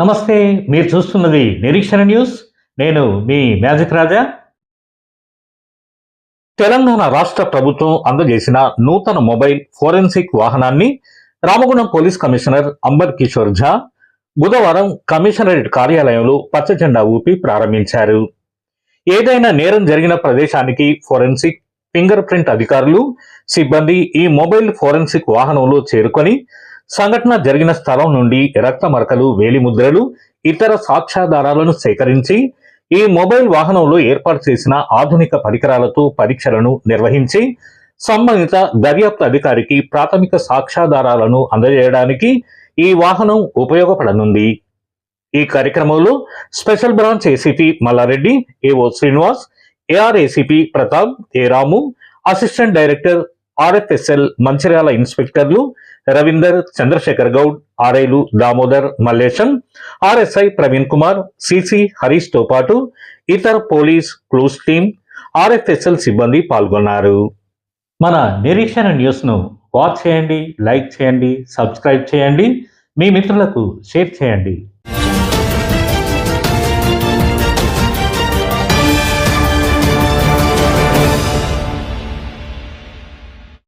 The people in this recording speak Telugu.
నమస్తే మీరు చూస్తున్నది నిరీక్షణ న్యూస్. నేను మీ మ్యాజిక్ రాజా. తెలంగాణ రాష్ట్ర ప్రభుత్వం అందజేసిన నూతన మొబైల్ ఫోరెన్సిక్ వాహనాన్ని రామగుణం పోలీస్ కమిషనర్ అంబర్ కిషోర్ ఝా బుధవారం కమిషనరేట్ కార్యాలయంలో పచ్చజెండా ఊపి ప్రారంభించారు. ఏదైనా నేరం జరిగిన ప్రదేశానికి ఫోరెన్సిక్ ఫింగర్ ప్రింట్ అధికారులు సిబ్బంది ఈ మొబైల్ ఫోరెన్సిక్ వాహనంలో చేరుకొని సంఘటన జరిగిన స్థలం నుండి రక్త మరకలు వేలిముద్రలు ఇతర సాక్ష్యాధారాలను సేకరించి ఈ మొబైల్ వాహనంలో ఏర్పాటు చేసిన ఆధునిక పరికరాలతో పరీక్షలను నిర్వహించి సంబంధిత దర్యాప్తు అధికారికి ప్రాథమిక సాక్ష్యాధారాలను అందజేయడానికి ఈ వాహనం ఉపయోగపడనుంది. ఈ కార్యక్రమంలో special branch ACP Malla Reddy AO Srinivas AR ACP Pratap A Ramu assistant director RFSL Mancherial ఇన్స్పెక్టర్లు Ravinder Chandrashekar Goud ఆర్ఐలు దామోదర్ మల్లేశం ఆర్ఎస్ఐ ప్రవీణ్ కుమార్ సిసి హరీష్తో పాటు ఇతర పోలీస్ క్లూస్ టీం ఆర్ఎఫ్ఎస్ఎల్ సిబ్బంది పాల్గొన్నారు. మన నిరీక్షణ న్యూస్ను వాచ్ చేయండి లైక్ చేయండి సబ్స్క్రైబ్ చేయండి మీ మిత్రులకు షేర్ చేయండి.